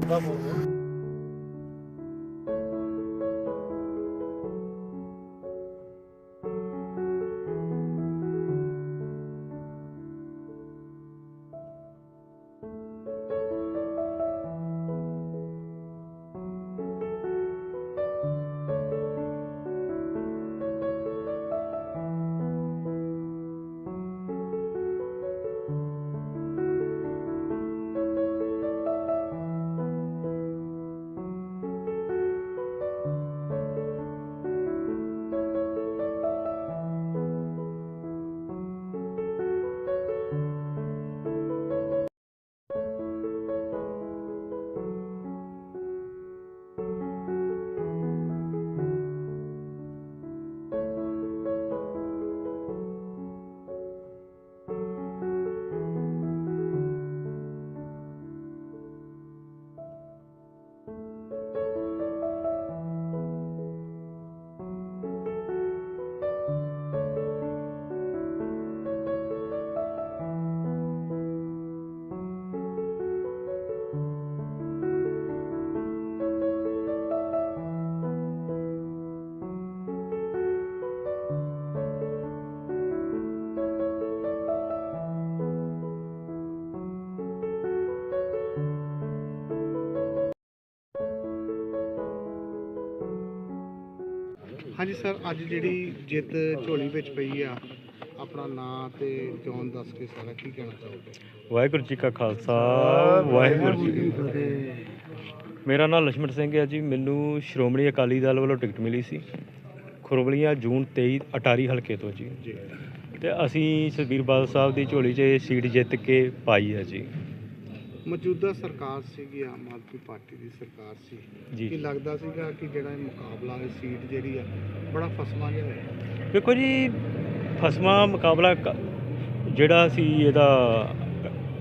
Браво! ਹਾਂਜੀ ਸਰ ਅੱਜ ਜਿਹੜੀ ਜਿੱਤ ਝੋਲੀ ਵਿੱਚ ਪਈ ਆ ਆਪਣਾ ਨਾਂ ਤੇ ਜੌਨ ਦੱਸ ਕੇ ਸਾਰਾ ਕੀ ਕਹਿਣਾ ਚਾਹੋਗੇ? ਵਾਹਿਗੁਰੂ ਜੀ ਕਾ ਖਾਲਸਾ ਵਾਹਿਗੁਰੂ ਜੀ ਕੀ ਫਤਿਹ। ਮੇਰਾ ਨਾਮ ਲక్ష్ਮਣ ਸਿੰਘ ਹੈ ਜੀ ਮੈਨੂੰ ਸ਼੍ਰੋਮਣੀ ਅਕਾਲੀ ਦਲ ਵੱਲੋਂ ਟਿਕਟ ਮਿਲੀ ਸੀ ਖੁਰਬਲੀਆਂ ਜੂਨ 23 ਅਟਾਰੀ ਹਲਕੇ ਤੋਂ ਜੀ। ਜੀ। ਤੇ ਅਸੀਂ ਸੁਖਬੀਰ ਬਾਦਲ ਸਾਹਿਬ ਦੀ ਝੋਲੀ 'ਚ ਇਹ ਸੀਟ ਜਿੱਤ ਕੇ ਪਾਈ ਹੈ ਜੀ। ਮੌਜੂਦਾ ਸਰਕਾਰ ਸੀਗੀ ਆਮ ਆਦਮੀ ਪਾਰਟੀ ਦੀ ਸਰਕਾਰ ਸੀ। ਜੀ ਕੀ ਲੱਗਦਾ ਸੀਗਾ ਕਿ ਜਿਹੜਾ ਇਹ ਮੁਕਾਬਲਾ ਇਹ ਸੀਟ ਜਿਹੜੀ ਆ ਬੜਾ ਫਸਵਾ ਜਿਹਾ ਹੋਇਆ? ਵੇਖੋ ਜੀ ਫਸਵਾਂ ਮੁਕਾਬਲਾ ਕ- ਜਿਹੜਾ ਸੀ ਇਹਦਾ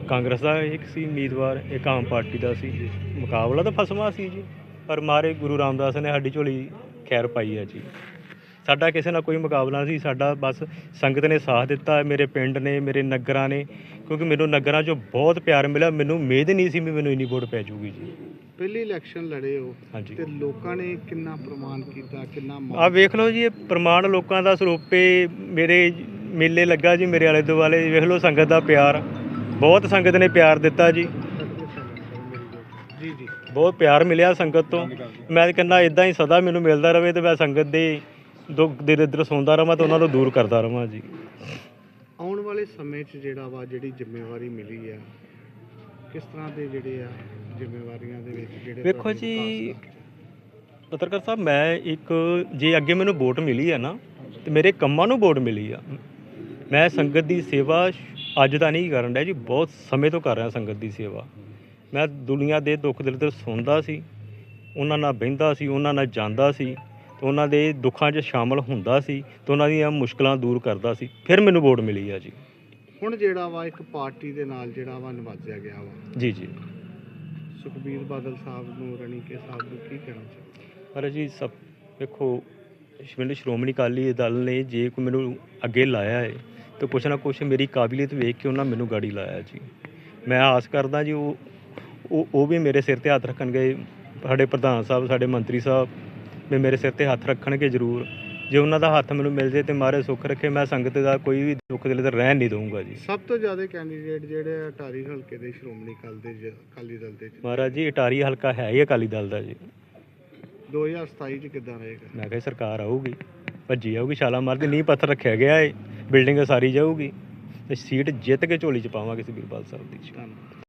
ਕਾਂਗਰਸ ਦਾ ਇੱਕ ਸੀ ਉਮੀਦਵਾਰ ਇੱਕ ਆਮ ਪਾਰਟੀ ਦਾ ਸੀ। ਮੁਕਾਬਲਾ ਤਾਂ ਫਸਵਾਂ ਸੀ ਜੀ ਪਰ ਮਾਰੇ ਗੁਰੂ ਰਾਮਦਾਸ ਨੇ ਸਾਡੀ ਝੋਲੀ ਖੈਰ ਪਾਈ ਹੈ ਜੀ। ਸਾਡਾ ਕਿਸੇ ਨਾਲ ਕੋਈ ਮੁਕਾਬਲਾ ਨਹੀਂ ਸਾਡਾ ਬਸ ਸੰਗਤ ਨੇ ਸਾਥ ਦਿੱਤਾ ਮੇਰੇ ਪਿੰਡ ਨੇ ਮੇਰੇ ਨਗਰਾਂ ਨੇ ਕਿਉਂਕਿ ਮੈਨੂੰ ਨਗਰਾਂ 'ਚੋਂ ਬਹੁਤ ਪਿਆਰ ਮਿਲਿਆ ਮੈਨੂੰ ਉਮੀਦ ਨਹੀਂ ਸੀ ਵੀ ਮੈਨੂੰ ਇੰਨੀ ਵੋਟ ਪੈ ਜਾਊਗੀ ਜੀ। ਪਹਿਲੀ ਇਲੈਕਸ਼ਨ ਲੜੇ ਹੋ ਤੇ ਲੋਕਾਂ ਨੇ ਕਿੰਨਾ ਪ੍ਰਮਾਣ ਕੀਤਾ ਕਿੰਨਾ ਆ ਵੇਖ ਲਓ ਜੀ ਇਹ ਪ੍ਰਮਾਣ ਲੋਕਾਂ ਦਾ ਸਰੂਪੇ ਮੇਰੇ ਮੇਲੇ ਲੱਗਾ ਜੀ ਮੇਰੇ ਆਲੇ ਦੁਆਲੇ ਵੇਖ ਲਓ ਸੰਗਤ ਦਾ ਪਿਆਰ ਬਹੁਤ ਸੰਗਤ ਨੇ ਪਿਆਰ ਦਿੱਤਾ ਜੀ। ਜੀ ਜੀ। ਬਹੁਤ ਪਿਆਰ ਮਿਲਿਆ ਸੰਗਤ ਤੋਂ। ਮੈਂ ਕਹਿੰਦਾ ਇਦਾਂ ਹੀ ਸਦਾ ਮੈਨੂੰ ਮਿਲਦਾ ਰਵੇ ਤੇ ਮੈਂ ਸੰਗਤ ਦੇ ਦੁੱਖ ਦੇ ਇੱਧਰ ਸੁਣਦਾ ਰਵਾਂ ਤੇ ਉਹਨਾਂ ਨੂੰ ਦੂਰ ਕਰਦਾ ਰਵਾਂ ਜੀ। ਆਉਣ ਵਾਲੇ ਸਮੇਂ 'ਚ ਜਿਹੜਾ ਵਾ ਜਿਹੜੀ ਜ਼ਿੰਮੇਵਾਰੀ ਮਿਲੀ ਆ ਕਿਸ ਤਰ੍ਹਾਂ ਦੇ ਜਿਹੜੇ ਆ ਜ਼ਿੰਮੇਵਾਰੀਆਂ ਦੇ ਵਿੱਚ ਜਿਹੜੇ ਵੇਖੋ ਜੀ? ਪੱਤਰਕਾਰ ਸਾਹਿਬ ਮੈਂ ਇੱਕ ਜੇ ਅੱਗੇ ਮੈਨੂੰ ਵੋਟ ਮਿਲੀ ਹੈ ਨਾ ਤੇ ਮੇਰੇ ਕੰਮਾਂ ਨੂੰ ਵੋਟ ਮਿਲੀ ਆ। ਮੈਂ ਸੰਗਤ ਦੀ ਸੇਵਾ ਅੱਜ ਦਾ ਨਹੀਂ ਕਰਨ ਰਿਹਾ ਜੀ ਬਹੁਤ ਸਮੇਂ ਤੋਂ ਕਰ ਰਿਹਾ ਸੰਗਤ ਦੀ ਸੇਵਾ। ਮੈਂ ਦੁਨੀਆ ਦੇ ਦੁੱਖ ਦਰਦ ਸੁਣਦਾ ਸੀ ਉਹਨਾਂ ਨਾਲ ਬਹਿੰਦਾ ਸੀ ਉਹਨਾਂ ਨਾਲ ਜਾਂਦਾ ਸੀ। ਤੇ ਉਹਨਾਂ ਦੇ ਦੁੱਖਾਂ 'ਚ ਸ਼ਾਮਲ ਹੁੰਦਾ ਸੀ ਤੇ ਉਹਨਾਂ ਦੀਆਂ ਮੁਸ਼ਕਲਾਂ ਦੂਰ ਕਰਦਾ ਸੀ। ਫਿਰ ਮੈਨੂੰ ਵੋਟ ਮਿਲੀ ਆ ਜੀ। ਹੁਣ ਜਿਹੜਾ ਵਾ ਇੱਕ ਪਾਰਟੀ ਦੇ ਨਾਲ ਜਿਹੜਾ ਵਾ ਨਵਾਜ਼ਿਆ ਗਿਆ ਵਾ। ਜੀ ਜੀ। ਸੁਖਬੀਰ ਬਾਦਲ ਸਾਹਿਬ ਨੂੰ ਰਣੀਕੇ ਸਾਹਿਬ ਨੂੰ ਕੀ ਕਹਿਣਾ ਚਾਹੁੰਦੇ ਪਰ ਜੀ ਸਭ ਵੇਖੋ ਮੈਨੂੰ ਸ਼੍ਰੋਮਣੀ ਅਕਾਲੀ ਦਲ ਨੇ ਜੇ ਕੋਈ ਮੈਨੂੰ ਅੱਗੇ ਲਾਇਆ ਹੈ ਤੇ ਕੁਛ ਨਾ ਕੁਛ ਮੇਰੀ ਕਾਬਲੀਅਤ ਵੇਖ ਕੇ ਉਹਨਾਂ ਮੈਨੂੰ ਗਾੜੀ ਲਾਇਆ ਜੀ। ਮੈਂ ਆਸ ਕਰਦਾ ਜੀ ਉਹ ਉਹ ਵੀ ਮੇਰੇ ਸਿਰ ਤੇ ਹੱਥ ਰੱਖਣਗੇ। ਸਾਡੇ ਪ੍ਰਧਾਨ ਸਾਹਿਬ ਸਾਡੇ ਮੰਤਰੀ ਸਾਹਿਬ ਵੀ ਮੇਰੇ ਸਿਰ ਤੇ ਹੱਥ ਰੱਖਣਗੇ ਜ਼ਰੂਰ। ਜੇ ਉਹਨਾਂ ਦਾ ਹੱਥ ਮੈਨੂੰ ਮਿਲ ਜੇ ਤੇ ਮਾਰੇ ਸੁੱਖ ਰੱਖੇ ਮੈਂ ਸੰਗਤ ਦਾ ਕੋਈ ਵੀ ਦੁੱਖ ਦਿਲ ਤੇ ਰਹਿਣ ਨਹੀਂ ਦਊਂਗਾ ਜੀ। ਸਭ ਤੋਂ ਜ਼ਿਆਦਾ ਕੈਂਡੀਡੇਟ ਜਿਹੜੇ ਆ ਅਟਾਰੀ ਹਲਕੇ ਦੇ ਸ਼੍ਰੋਮਣੀ ਅਕਾਲੀ ਦੇ ਜ- ਅਕਾਲੀ ਦਲ ਦੇ ਚ। ਮਹਾਰਾਜ ਜੀ ਅਟਾਰੀ ਹਲਕਾ ਹੈ ਹੀ ਅਕਾਲੀ ਦਲ ਦਾ ਜੀ। 2027 ਚ ਕਿੱਦਾਂ ਰਹੇਗਾ? ਮੈਂ ਕਿਹਾ ਸਰਕਾਰ ਆਊਗੀ ਭੱਜੀ ਆਊਗੀ ਛਾਲਾ ਮਾਰਦੀ ਨੀਂਹ ਪੱਥਰ ਰੱਖਿਆ ਗਿਆ ਏ ਬਿਲਡਿੰਗ ਸਾਰੀ ਜਾਊਗੀ ਤੇ ਸੀਟ ਜਿੱਤ ਕੇ ਝੋਲੀ ਚ ਪਾਵਾਂਗੇ ਸੁਖਬੀਰ ਬਾਦਲ ਸਾਹਿਬ ਦੀ। ਧੰਨਵਾਦ।